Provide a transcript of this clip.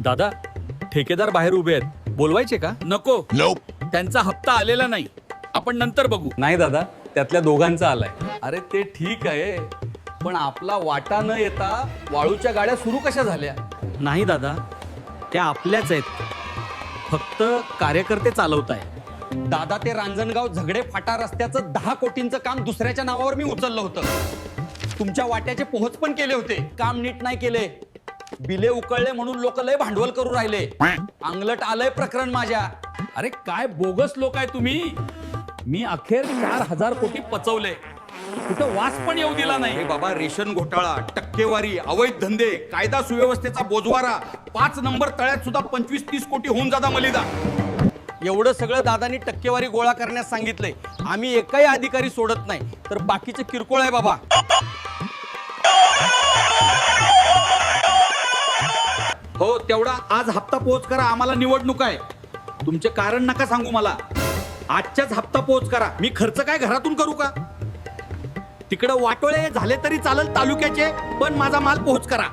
दादा ठेकेदार बाहेर उभे आहेत. बोलवायचे का? नको. त्यांचा हप्ता आलेला नाही. आपण नंतर बघू. नाही दादा त्यातल्या दोघांचा आलाय. अरे ते ठीक आहे पण आपला वाटा न येता वाळूच्या गाड्या सुरू कशा झाल्या? नाही दादा त्या आपल्याच आहेत. फक्त कार्यकर्ते चालवत आहे दादा ते रांजणगाव झगडे फाटा रस्त्याचं दहा कोटींचं काम दुसऱ्याच्या नावावर मी उचललं होतं. तुमच्या वाट्याचे पोहोच पण केले होते. काम नीट नाही केले. बिले उकळले म्हणून लोक लय भांडवल करू राहिले. अंगलट आलंय प्रकरण माझ्या. अरे काय बोगस लोक आहे तुम्ही? मी अखेर चार हजार कोटी पचवले. कुठं वास पण येऊ दिला नाही. बाबा रेशन घोटाळा टक्केवारी अवैध धंदे कायदा सुव्यवस्थेचा बोजवारा पाच नंबर तळ्यात सुद्धा पंचवीस तीस कोटी होऊन जाता मलिदा. एवढं सगळं दादानी टक्केवारी गोळा करण्यास सांगितलंय. आम्ही एकही अधिकारी सोडत नाही. तर बाकीचे किरकोळ आहे बाबा. हो तेवढा आज हप्ता पोहोच करा आम्हाला निवडणूक आहे. तुमचे कारण नका सांगू मला. आजच्याच हप्ता पोहोच करा. मी खर्च काय घरातून करू का? तिकडं वाटोळे झाले तरी चालेल तालुक्याचे पण माझा माल पोहोच करा.